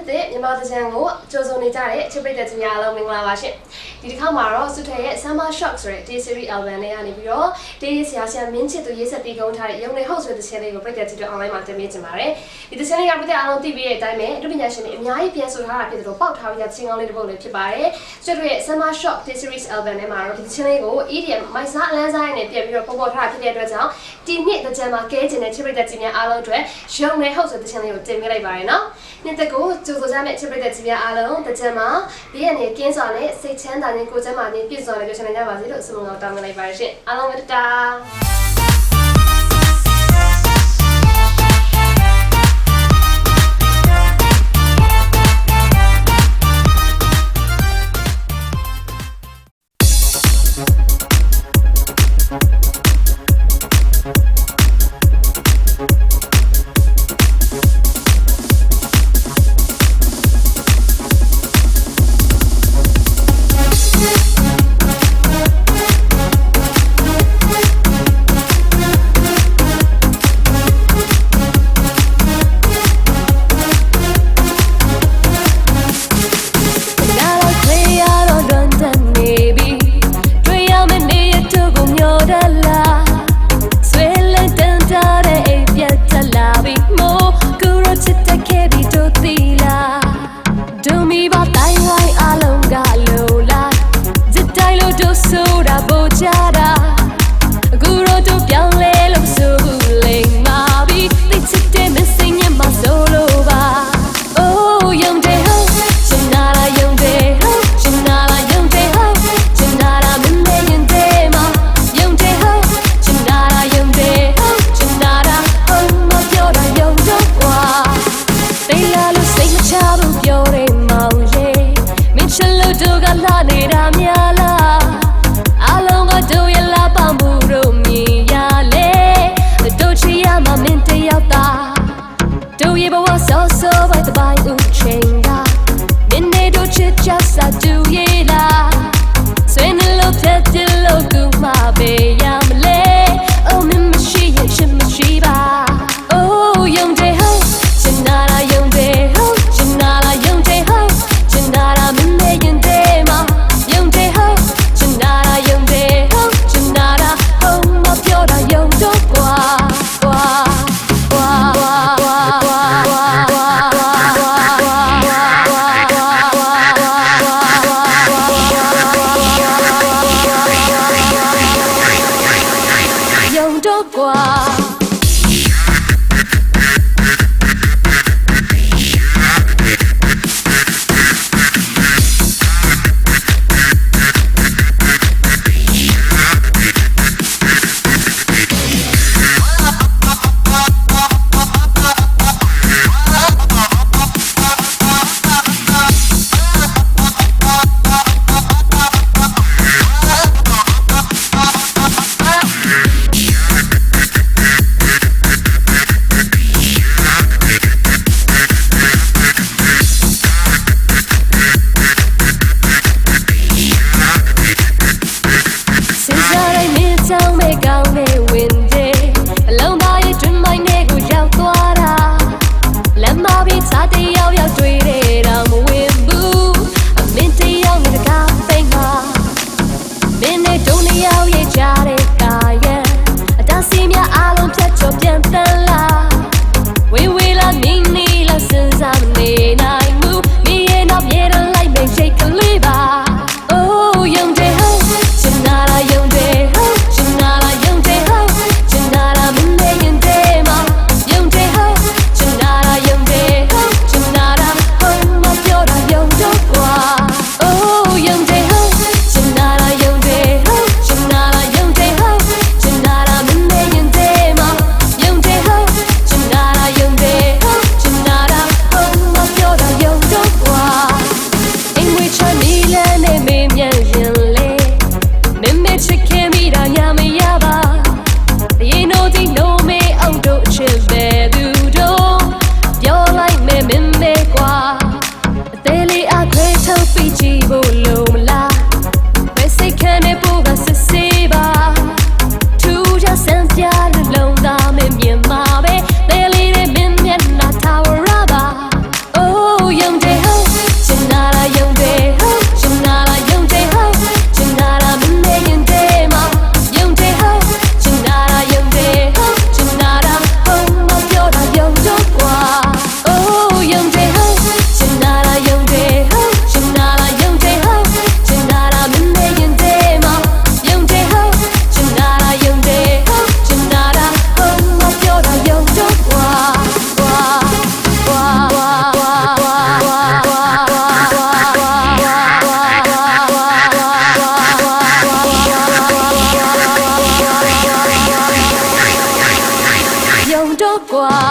နှစ်သက်မြန်မာသကြံကိုကြိုးစုံနေကြတဲ့ချစ်ပိတ်တဲ့သူများအားလုံးမင်္ဂလာပါရှင် ဒီတစ်ခါမှာတော့စုထရဲ့ Summer Shock ဆိုတဲ့ T series album နဲ့ကနေပြီးတော့တေးဆရာဆရာမင်းချစ်သူရေးဆက်ပြီးကုန်းထားတဲ့ရုံနေဟုတ်ဆိုတဲ့သချင်းလေးကိုပိတ်တဲ့သူတွေ online မှာတင်ပြချင်ပါတယ်ဒီသချင်းလေးကပြည်အားလုံးသိပြီးတဲ့အတိုင်းပဲအတူပညာရှင်တွေအများကြီးပြန်ဆိုထားတာဖြစ်တယ်လို့ပေါက်ထားပြီးတဲ့သချင်းကောင်းလေးတစ်ပုဒ်လေးဖြစ်ပါတယ်စုထရဲ့ Summer Shock T series album နဲ့မှာတော့ဒီသချင်းလေးကို EDM မိုက်စားအလန်းစားနဲ့ပြန်ပြီးတော့ပုံပေါ်ထားတာဖြစ်တဲ့အတွက်ကြောင့်ဒီနှစ်သကြံမှာကဲကျင်တဲ့ချစ်ပိတ်တဲ့သူများအားလုံးအတွက်ရုံနေဟုတ်ဆိုတဲ့သချင်းလေးကိုတင်ပြလိုက်ပါတယ်နော်နှစ်သက်ကိုကြိုးစားကြမယ့်ချစ်ပိတ်တဲ့သူများအားလုံးသကြံမှာဘေးရန်တွေကင်းစွာနဲ့စိတ်ချမ်းသာနဲ့ကိုယ်ကျန်းမာနဲ့ပြည့်စုံတဲ့ကြိုးစားနိုင်ကြပါစေလို့ဆုမွန်ကောင်းတောင်းပေးလိုက်ပါတယ်ရှင်အားလုံးပဲတတာ arena. 光